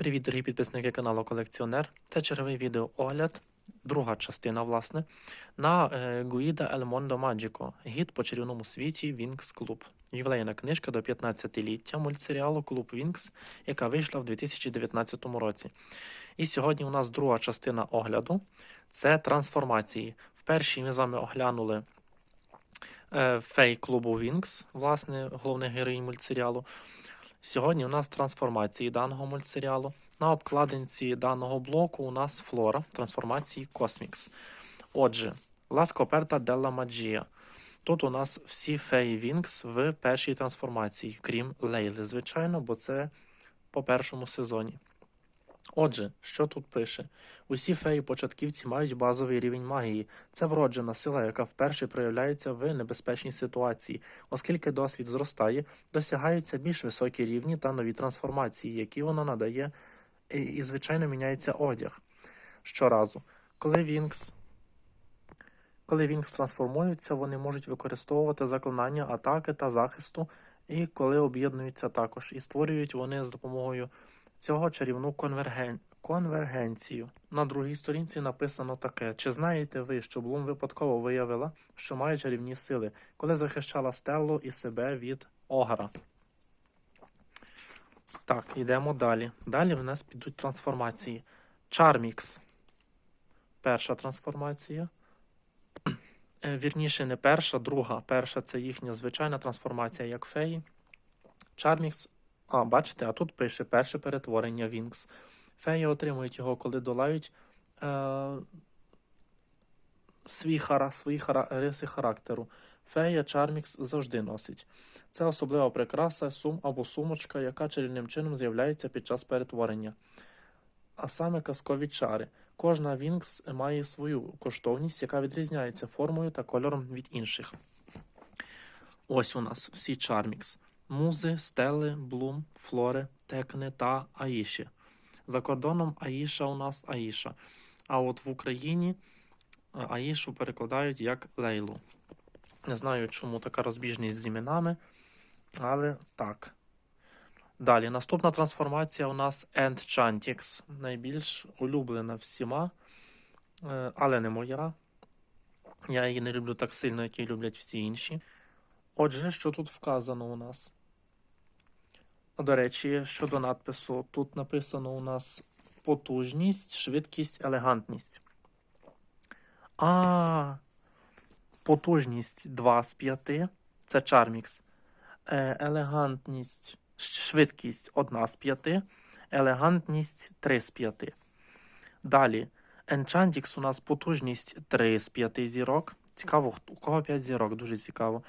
Привіт, дорогі підписники каналу Колекціонер. Це черговий відеоогляд, друга частина, власне, на е, Guida El Mondo Magico, гід по чарівному світі Wings Club. Ювілейна книжка до 15-ліття мультсеріалу Клуб Wings, яка вийшла в 2019 році. І сьогодні у нас друга частина огляду це трансформації. В першій ми з вами оглянули е, фей клубу Wings, власне, головних героїнь мультсеріалу. Сьогодні у нас трансформації даного мультсеріалу. На обкладинці даного блоку у нас флора трансформації Космікс. Отже, Ласкоперта Делла Маджія. Тут у нас всі феї Вінкс в першій трансформації, крім Лейли, звичайно, бо це по першому сезоні. Отже, що тут пише? Усі феї-початківці мають базовий рівень магії. Це вроджена сила, яка вперше проявляється в небезпечній ситуації, оскільки досвід зростає, досягаються більш високі рівні та нові трансформації, які воно надає, і звичайно, міняється одяг щоразу. Коли Вінкс коли Вінкс трансформуються, вони можуть використовувати заклинання атаки та захисту, і коли об'єднуються також, і створюють вони з допомогою цього чарівну конверген... конвергенцію. На другій сторінці написано таке: чи знаєте ви, що Блум випадково виявила, що має чарівні сили, коли захищала Стеллу і себе від Огара? Так, йдемо далі. Далі в нас підуть трансформації. Чармікс. Перша трансформація. Е, Вірніше, не перша, друга. Перша це їхня звичайна трансформація, як феї. Чармікс. А, бачите, а тут пише перше перетворення Вінкс. Феї отримують його, коли долають е, свій хара, свої хара, риси характеру. Фея Чармікс завжди носить. Це особлива прикраса, сум або сумочка, яка чарівним чином з'являється під час перетворення. А саме казкові чари. Кожна Вінкс має свою коштовність, яка відрізняється формою та кольором від інших. Ось у нас всі Чармікс. Музи, стели, блум, флори, текни та аїші. За кордоном Аїша у нас Аїша. А от в Україні е, Аїшу перекладають як Лейлу. Не знаю, чому така розбіжність з іменами, але так. Далі, наступна трансформація у нас Enchantix. Найбільш улюблена всіма, е, але не моя. Я її не люблю так сильно, як її люблять всі інші. Отже, що тут вказано у нас? До речі, щодо надпису, тут написано у нас потужність, швидкість, елегантність. А, потужність 2 з 5. Це Чармікс. Е, елегантність, швидкість 1 з 5. Елегантність 3 з 5. Далі. Enchantix у нас потужність 3 з 5 зірок. Цікаво, у кого 5 зірок, дуже цікаво.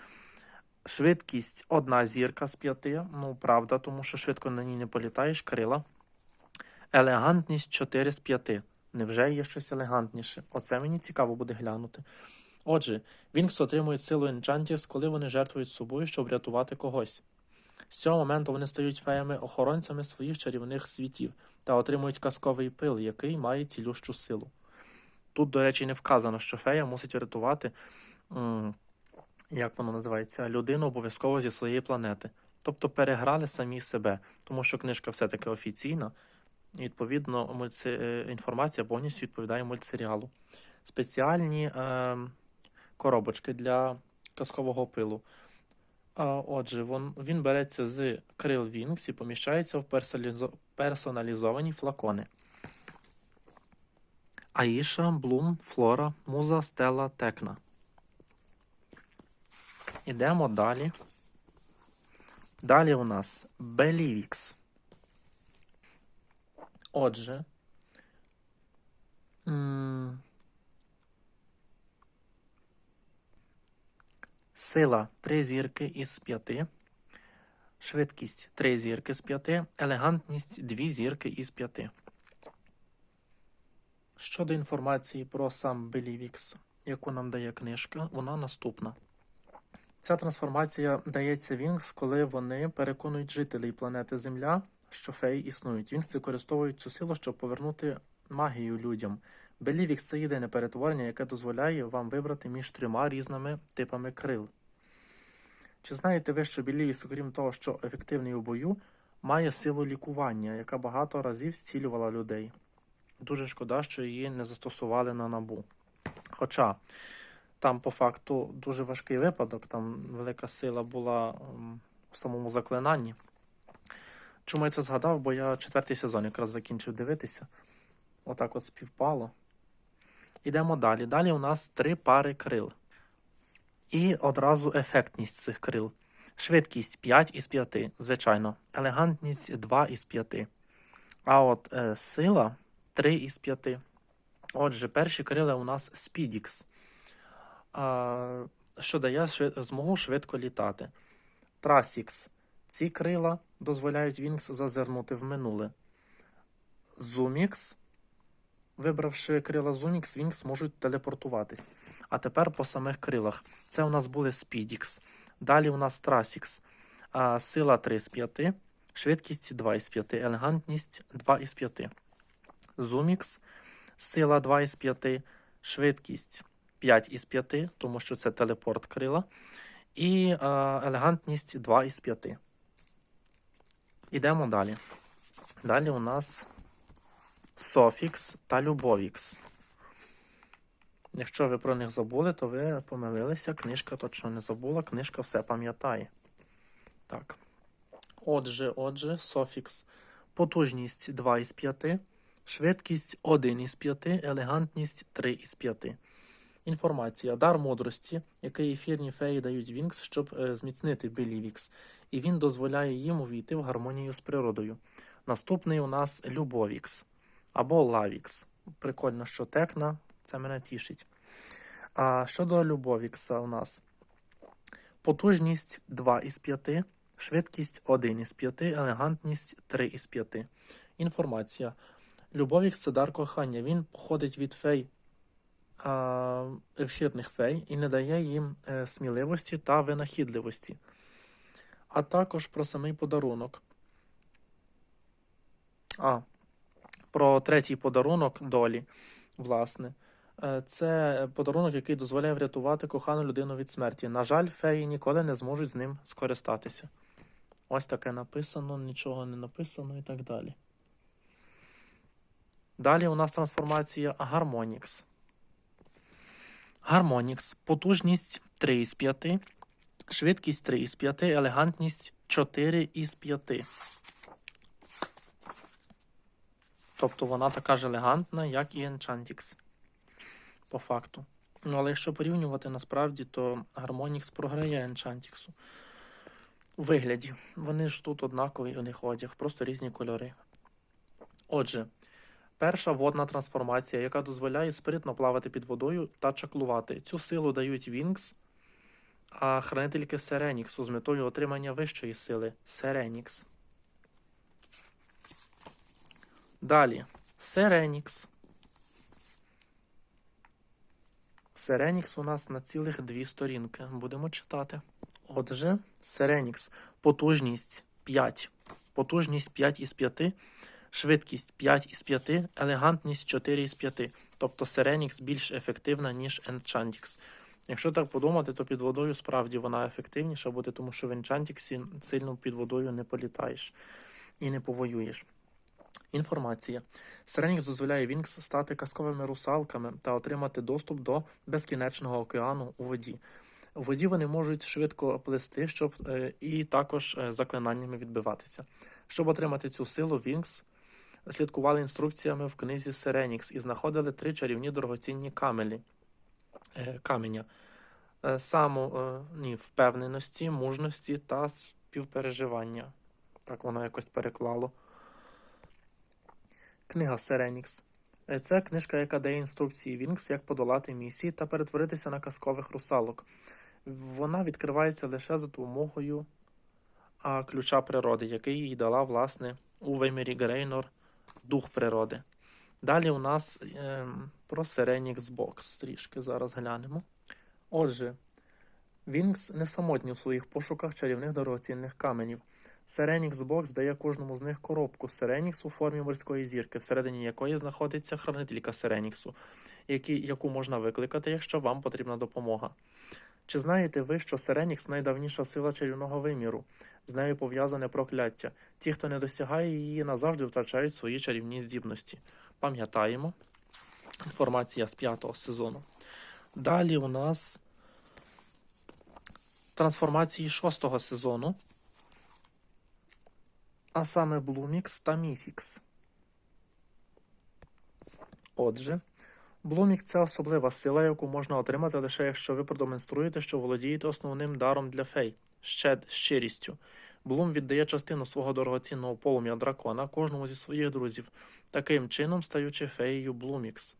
Швидкість одна зірка з п'яти. Ну, правда, тому що швидко на ній не політаєш, крила. Елегантність 4 з 5. Невже є щось елегантніше? Оце мені цікаво буде глянути. Отже, Вінкс отримують силу Енчантіс, коли вони жертвують собою, щоб врятувати когось. З цього моменту вони стають феями-охоронцями своїх чарівних світів та отримують казковий пил, який має цілющу силу. Тут, до речі, не вказано, що фея мусить врятувати. Як воно називається, людину обов'язково зі своєї планети. Тобто переграли самі себе, тому що книжка все-таки офіційна, і відповідно мультсі... е, інформація повністю відповідає мультсеріалу. Спеціальні е, коробочки для казкового пилу. Отже, вон, він береться з крил Вінкс і поміщається в персоналізо... персоналізовані флакони. Аїша, Блум, Флора, Муза, Стелла, Текна. Ідемо далі. Далі у нас Белівікс. Отже. Сила 3 зірки із 5. Швидкість 3 зірки з 5. Елегантність 2 зірки із 5. Щодо інформації про сам Белівікс, яку нам дає книжка, вона наступна. Ця трансформація дається Вінкс, коли вони переконують жителів планети Земля, що феї існують. Вінкс використовують цю силу, щоб повернути магію людям. Белівікс це єдине перетворення, яке дозволяє вам вибрати між трьома різними типами крил. Чи знаєте ви, що Белівікс, окрім того, що ефективний у бою, має силу лікування, яка багато разів зцілювала людей. Дуже шкода, що її не застосували на набу. Хоча там, по факту, дуже важкий випадок, там велика сила була у самому заклинанні. Чому я це згадав? Бо я четвертий сезон якраз закінчив дивитися. Отак от співпало. Ідемо далі. Далі у нас три пари крил. І одразу ефектність цих крил. Швидкість 5 із 5, звичайно. Елегантність 2 із 5. А от е, сила 3 із 5. Отже, перші крила у нас Speedix, що дає змогу швидко літати. Трасікс. Ці крила дозволяють Вінкс зазирнути в минуле. Зумікс. Вибравши крила Зумікс, Вінкс можуть телепортуватись. А тепер по самих крилах. Це у нас були Спідікс. Далі у нас Трасікс. Сила 3 з 5, швидкість 2 із 5, елегантність 2 із 5. Зумікс. Сила 2 із 5, швидкість 5 із 5, тому що це телепорт крила. І а, елегантність 2 із 5. Ідемо далі. Далі у нас Софікс та Любовікс. Якщо ви про них забули, то ви помилилися. Книжка точно не забула, книжка все пам'ятає. Так. Отже, отже, Софікс. Потужність 2 із 5, швидкість 1 із 5, елегантність 3 із 5. Інформація. Дар мудрості, який ефірні феї дають Вінкс, щоб е, зміцнити Белівікс, і він дозволяє їм увійти в гармонію з природою. Наступний у нас Любовікс або Лавікс. Прикольно, що текна, це мене тішить. А щодо Любовікса у нас потужність 2 із 5, швидкість 1 із 5, елегантність 3 із 5. Інформація. Любовікс це дар кохання. Він походить від фей а, ефірних фей і не дає їм е, сміливості та винахідливості. А також про самий подарунок. А, про третій подарунок долі, власне. Е, Це подарунок, який дозволяє врятувати кохану людину від смерті. На жаль, феї ніколи не зможуть з ним скористатися. Ось таке написано, нічого не написано і так далі. Далі у нас трансформація Гармонікс. Гармонікс. Потужність 3 із 5, швидкість 3 із 5, елегантність 4 із 5. Тобто вона така ж елегантна, як і Enchantix. По факту. Ну, але якщо порівнювати насправді, то Harmonix програє Enchantix. У вигляді. Вони ж тут однакові у них одяг, просто різні кольори. Отже, перша водна трансформація, яка дозволяє спритно плавати під водою та чаклувати. Цю силу дають Вінкс, а хранительки Сереніксу з метою отримання вищої сили Серенікс. Далі. Серенікс. Серенікс у нас на цілих дві сторінки. Будемо читати. Отже, Серенікс. Потужність 5. Потужність 5 із 5. Швидкість 5 із 5. Елегантність 4 із 5. Тобто Серенікс більш ефективна, ніж Enchantix. Якщо так подумати, то під водою справді вона ефективніша буде, тому що в Enchantix сильно під водою не політаєш і не повоюєш. Інформація. Серенікс дозволяє Вінкс стати казковими русалками та отримати доступ до безкінечного океану у воді. У воді вони можуть швидко плисти, щоб е, і також е, заклинаннями відбиватися. Щоб отримати цю силу, Вінкс слідкували інструкціями в книзі Серенікс і знаходили три чарівні дорогоцінні камелі, е, каменя. Е, Саму е, ні, впевненості, мужності та співпереживання. Так воно якось переклало. Книга Серенікс. Це книжка, яка дає інструкції Вінкс, як подолати місії та перетворитися на казкових русалок. Вона відкривається лише за допомогою ключа природи, який їй дала, власне, у вимірі Грейнор дух природи. Далі у нас ем, про Серенікс Бокс. Трішки зараз глянемо. Отже, Вінкс не самотні у своїх пошуках чарівних дорогоцінних каменів. Серенікс Бокс дає кожному з них коробку Серенікс у формі морської зірки, всередині якої знаходиться хранителька які, яку можна викликати, якщо вам потрібна допомога. Чи знаєте ви, що Серенікс найдавніша сила чарівного виміру? З нею пов'язане прокляття. Ті, хто не досягає її, назавжди втрачають свої чарівні здібності. Пам'ятаємо. Інформація з п'ятого сезону. Далі у нас трансформації шостого сезону. А саме Блумікс та Міфікс. Отже, Блумікс це особлива сила, яку можна отримати лише якщо ви продемонструєте, що володієте основним даром для фей щед, щирістю. Блум віддає частину свого дорогоцінного полум'я дракона кожному зі своїх друзів, таким чином стаючи феєю Блумікс.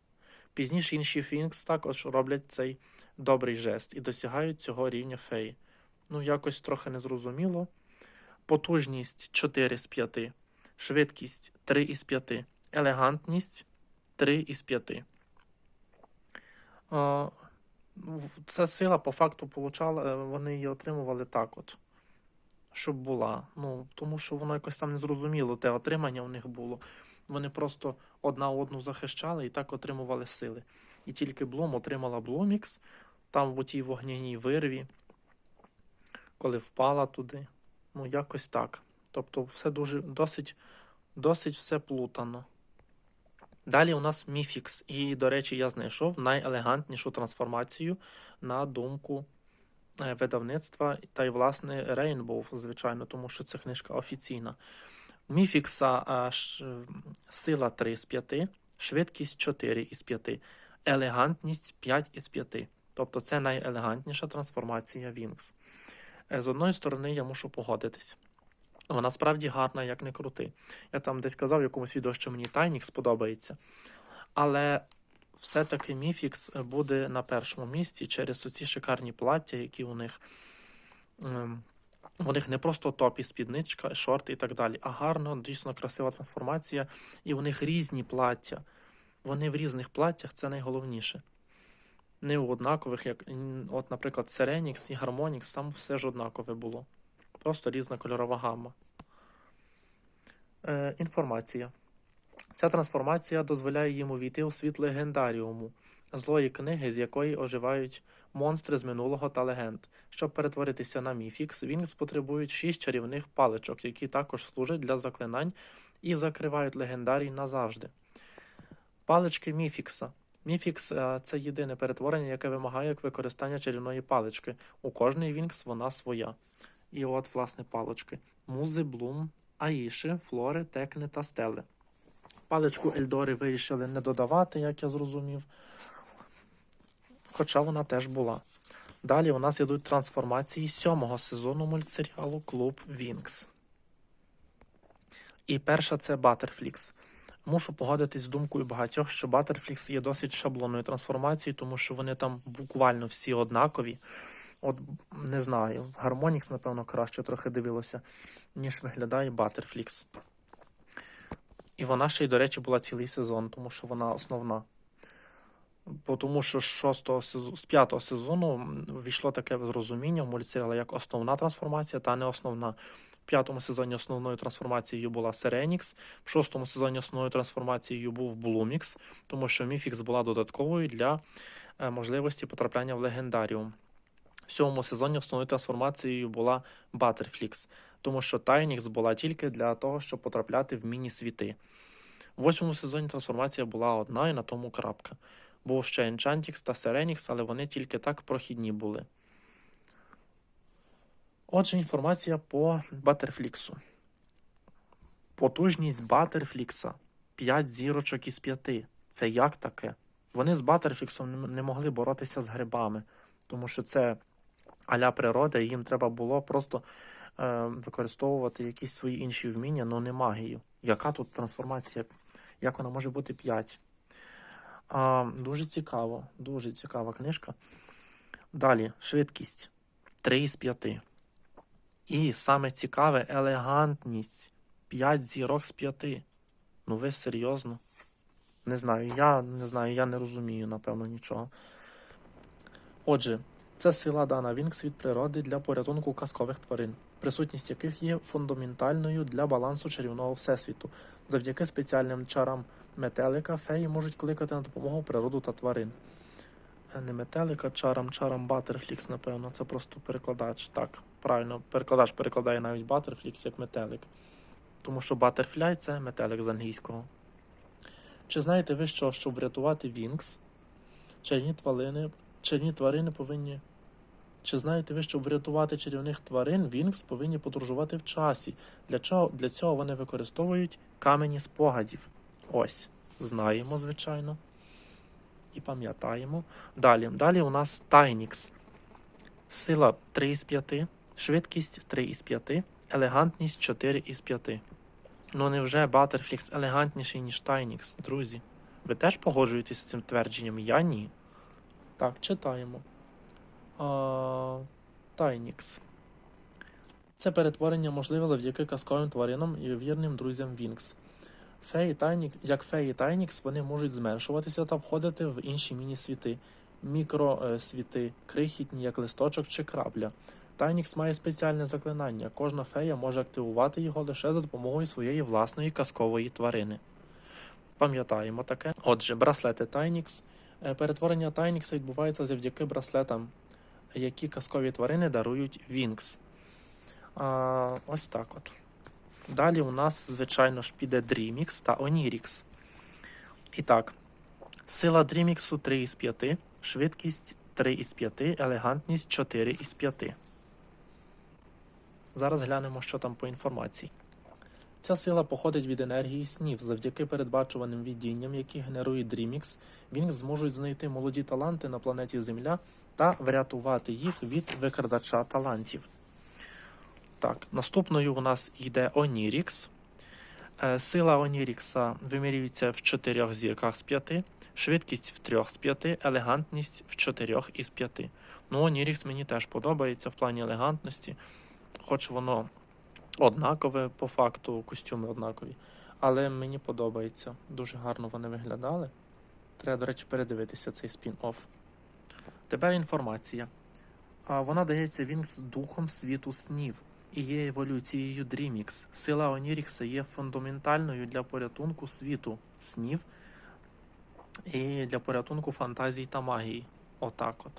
Пізніше інші Фінкс також роблять цей добрий жест і досягають цього рівня феї. Ну, якось трохи незрозуміло. Потужність 4 з 5, швидкість 3 із 5, елегантність 3 із 5. Ця сила по факту получала, е, вони її отримували так от, щоб була. Ну, тому що воно якось там незрозуміло, те отримання в них було. Вони просто одна одну захищали і так отримували сили. І тільки Блум отримала Блумікс, там в тій вогняній вирві, коли впала туди. Ну, якось так. Тобто, все дуже досить, досить все плутано. Далі у нас Міфікс. І, до речі, я знайшов найелегантнішу трансформацію на думку е, видавництва та й, власне, Rainbow, звичайно, тому що це книжка офіційна. Міфікса сила 3 з 5, швидкість 4 із 5, елегантність 5 із 5. Тобто це найелегантніша трансформація Вінкс. Е, З одної сторони, я мушу погодитись. Вона справді гарна, як не крути. Я там десь казав в якомусь відео, що мені Тайнік сподобається. Але все-таки Міфікс буде на першому місці через оці шикарні плаття, які у них. ем, У них не просто топі спідничка, шорти і так далі, а гарно, дійсно красива трансформація. І у них різні плаття. Вони в різних платтях це найголовніше. Не в однакових, як, от, наприклад, Серенікс і Гармонікс, там все ж однакове було. Просто різна кольорова гамма. Е, інформація. Ця трансформація дозволяє їм увійти у світ легендаріуму, злої книги, з якої оживають монстри з минулого та легенд. Щоб перетворитися на міфікс, Вінкс потребують шість чарівних паличок, які також служать для заклинань і закривають легендарій назавжди. Палички Міфікса. Міфікс е, це єдине перетворення, яке вимагає використання чарівної палички. У кожної Вінкс вона своя. І от, власне, палички. Музи, Блум, Аїши, Флори, Текни та Стели. Паличку Ельдори вирішили не додавати, як я зрозумів. Хоча вона теж була. Далі у нас йдуть трансформації сьомого сезону мультсеріалу Клуб Вінкс. І перша це Баттерфлікс. Мушу погодитись з думкою багатьох, що Баттерфлікс є досить шаблонною трансформацією, тому що вони там буквально всі однакові. От не знаю, Гармонікс, напевно, краще трохи дивилося, ніж виглядає Баттерфлікс. І вона ще й, до речі, була цілий сезон, тому що вона основна. Бо Тому що з, шостого сезону, з п'ятого сезону м, війшло таке зрозуміння в мультсеріалі як основна трансформація та не основна. В п'ятому сезоні основною трансформацією була Серенікс, в шостому сезоні основною трансформацією був Блумікс, тому що Міфікс була додатковою для е, можливості потрапляння в легендаріум. В сьомому сезоні основною трансформацією була Баттерфлікс, тому що Тайнікс була тільки для того, щоб потрапляти в міні-світи. В восьмому сезоні трансформація була одна і на тому крапка. Був ще Енчантікс та Серенікс, але вони тільки так прохідні були. Отже, інформація по Баттерфліксу. Потужність Баттерфлікса 5 зірочок із 5. Це як таке? Вони з Баттерфліксом не- не могли боротися з грибами, тому що це аля природа, і їм треба було просто е, використовувати якісь свої інші вміння, але не магію. Яка тут трансформація? Як вона може бути 5? А, дуже цікаво, дуже цікава книжка. Далі, швидкість 3 із 5. І саме цікаве елегантність 5 зірок з 5. Ну ви серйозно? Не знаю, я не знаю, я не розумію, напевно, нічого. Отже, це сила дана Вінкс від природи для порятунку казкових тварин, присутність яких є фундаментальною для балансу чарівного всесвіту. Завдяки спеціальним чарам метелика феї можуть кликати на допомогу природу та тварин. Е, Не метелика, чарам, чарам Баттерфлікс, напевно, це просто перекладач. Так. правильно, перекладач перекладає навіть Butterflix як метелик. Тому що Butterfly це метелик з англійського. Чи знаєте ви, що щоб врятувати Вінкс, чарівні тварини, чарівні тварини повинні. Чи знаєте ви, щоб врятувати чарівних тварин, Вінкс повинні подорожувати в часі. Для чого? Для цього вони використовують камені спогадів. Ось, знаємо, звичайно. І пам'ятаємо. Далі. Далі у нас Тайнікс. Сила 3 із 5, швидкість 3 із 5, елегантність 4 із 5. Ну невже Баттерфлікс елегантніший, ніж Тайнікс, друзі? Ви теж погоджуєтесь з цим твердженням? Я ні. Так, читаємо. Тайнікс. Це перетворення можливе завдяки казковим тваринам і вірним друзям Вінкс. Феї Тайнікс, як феї Тайнікс, вони можуть зменшуватися та входити в інші міні-світи, мікросвіти, крихітні, як листочок чи крабля. Тайнікс має спеціальне заклинання. Кожна фея може активувати його лише за допомогою своєї власної казкової тварини. Пам'ятаємо таке. Отже, браслети Тайнікс. Е, Перетворення Тайнікса відбувається завдяки браслетам, які казкові тварини дарують Вінкс. А, ось так от. Далі у нас, звичайно ж, піде Дрімікс та Онірікс. І так, сила Дріміксу 3 із 5, швидкість 3 із 5, елегантність 4 із 5. Зараз глянемо, що там по інформації. Ця сила походить від енергії снів. Завдяки передбачуваним видінням, які генерує Дрімікс, Вінкс зможуть знайти молоді таланти на планеті Земля та врятувати їх від викрадача талантів. Так, наступною у нас йде Онірікс. Е, Сила Онірікса вимірюється в 4 зірках з 5, швидкість в 3 з 5, елегантність в 4 із 5. Ну, Онірікс мені теж подобається в плані елегантності, хоч воно однакове по факту, костюми однакові. Але мені подобається. Дуже гарно вони виглядали. Треба, до речі, передивитися цей спін-офф. Тепер інформація. Вона дається Вінкс духом світу снів і є еволюцією Дрімікс. Сила Онірікса є фундаментальною для порятунку світу снів і для порятунку фантазій та магії. Отак от.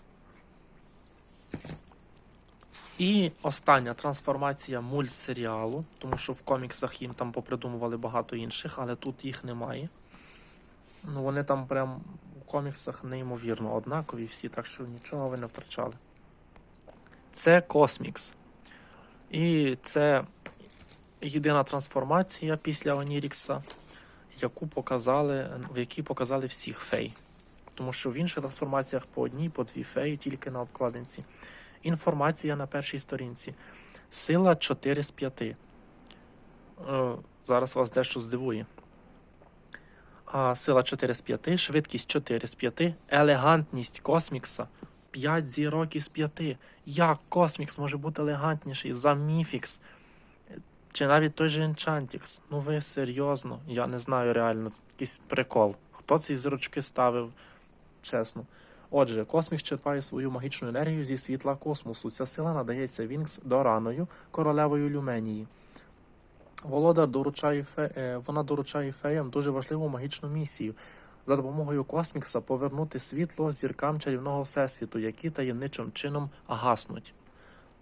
І остання трансформація мультсеріалу, тому що в коміксах їм там попридумували багато інших, але тут їх немає. Ну, вони там прям у коміксах неймовірно однакові всі, так що нічого ви не втрачали. Це Космікс. І це єдина трансформація після Онірікса, яку показали, в якій показали всіх фей. Тому що в інших трансформаціях по одній, по дві феї тільки на обкладинці. Інформація на першій сторінці. Сила 4 з 5. Е, зараз вас дещо здивує. А, сила 4 з 5, швидкість 4 з 5, елегантність космікса 5 зірок із 5. Як космікс може бути елегантніший за Міфікс? Чи навіть той же Енчантікс? Ну ви серйозно? Я не знаю реально. Якийсь прикол. Хто ці зірочки ставив? Чесно. Отже, космік черпає свою магічну енергію зі світла космосу. Ця сила надається Вінкс Дораною, королевою Люменії. Володар доручає фе... е, вона доручає феям дуже важливу магічну місію за допомогою космікса повернути світло зіркам чарівного всесвіту, які таємничим чином гаснуть.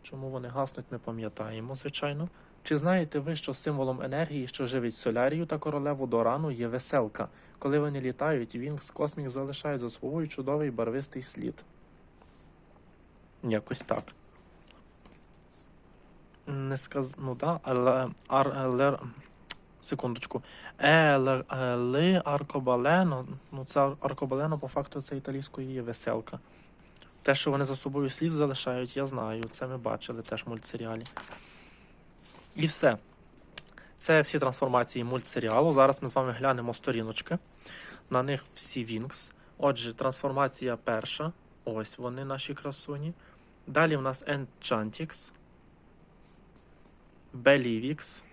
Чому вони гаснуть, ми пам'ятаємо, звичайно. Чи знаєте ви, що символом енергії, що живить солярію та королеву Дорану, є веселка? Коли вони літають, Вінкс Космік залишає за собою чудовий барвистий слід. Якось так. Не сказ... Ну да, але... Ар... Секундочку. Еле... Ли Аркобалено. Ну, це Аркобалено, по факту, це італійською є веселка. Те, що вони за собою слід залишають, я знаю. Це ми бачили теж в мультсеріалі. І все. Це всі трансформації мультсеріалу. Зараз ми з вами глянемо сторіночки. На них всі Вінкс. Отже, трансформація перша. Ось вони наші красуні. Далі в нас Enchantix. Белівікс.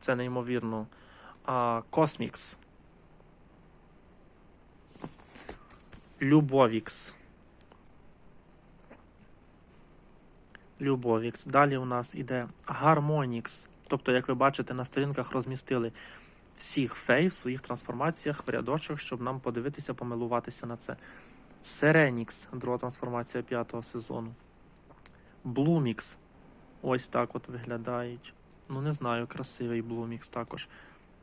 Це неймовірно. Космікс. Любовікс. Любовікс. Далі у нас іде Гармонікс. Тобто, як ви бачите, на сторінках розмістили всіх фей в своїх трансформаціях в рядочок, щоб нам подивитися, помилуватися на це. Серенікс, друга трансформація п'ятого сезону. Blumix. Ось так от виглядають. Ну, не знаю, красивий Blumix також.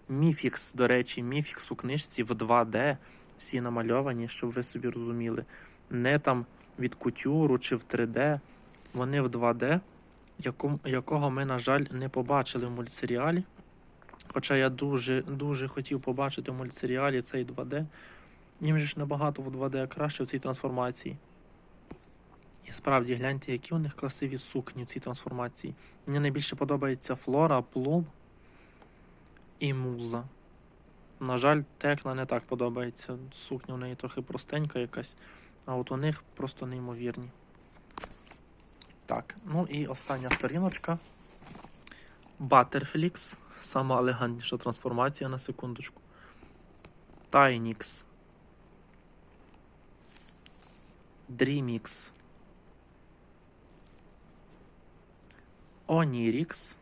Міфікс, до речі, Міфікс у книжці в 2D. Всі намальовані, щоб ви собі розуміли. Не там від кутюру чи в 3D. Вони в 2D, яком- якого ми, на жаль, не побачили в мультсеріалі. Хоча я дуже, дуже хотів побачити в мультсеріалі цей 2D. Їм же ж набагато в 2D краще в цій трансформації. І справді, гляньте, які у них красиві сукні в цій трансформації. Мені найбільше подобається Флора, Плум і Муза. На жаль, Текла не так подобається. Сукня у неї трохи простенька якась, а от у них просто неймовірні. Так, ну і остання сторіночка. Butterflix. Сама елегантніша трансформація на секундочку. Tynix. Dreamix. Onirix.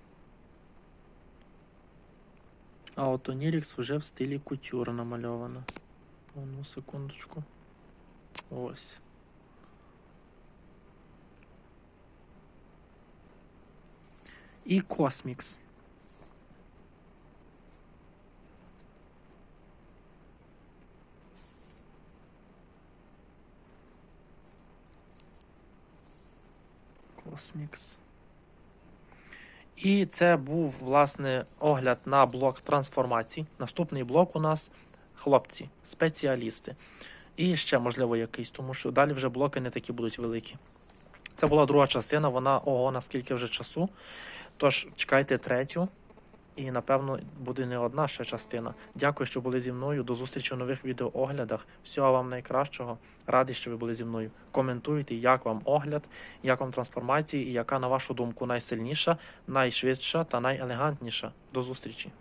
А от Onirix вже в стилі кутюр намальована. Одну секундочку. Ось. І Cosmix. Cosmix. І це був, власне, огляд на блок трансформацій. Наступний блок у нас хлопці, спеціалісти. І ще, можливо, якийсь, тому що далі вже блоки не такі будуть великі. Це була друга частина, вона ого, наскільки вже часу. Тож чекайте третю. І напевно буде не одна ще частина. Дякую, що були зі мною. До зустрічі у нових відеооглядах. Всього вам найкращого. Радий, що ви були зі мною. Коментуйте, як вам огляд, як вам трансформації і яка, на вашу думку, найсильніша, найшвидша та найелегантніша. До зустрічі!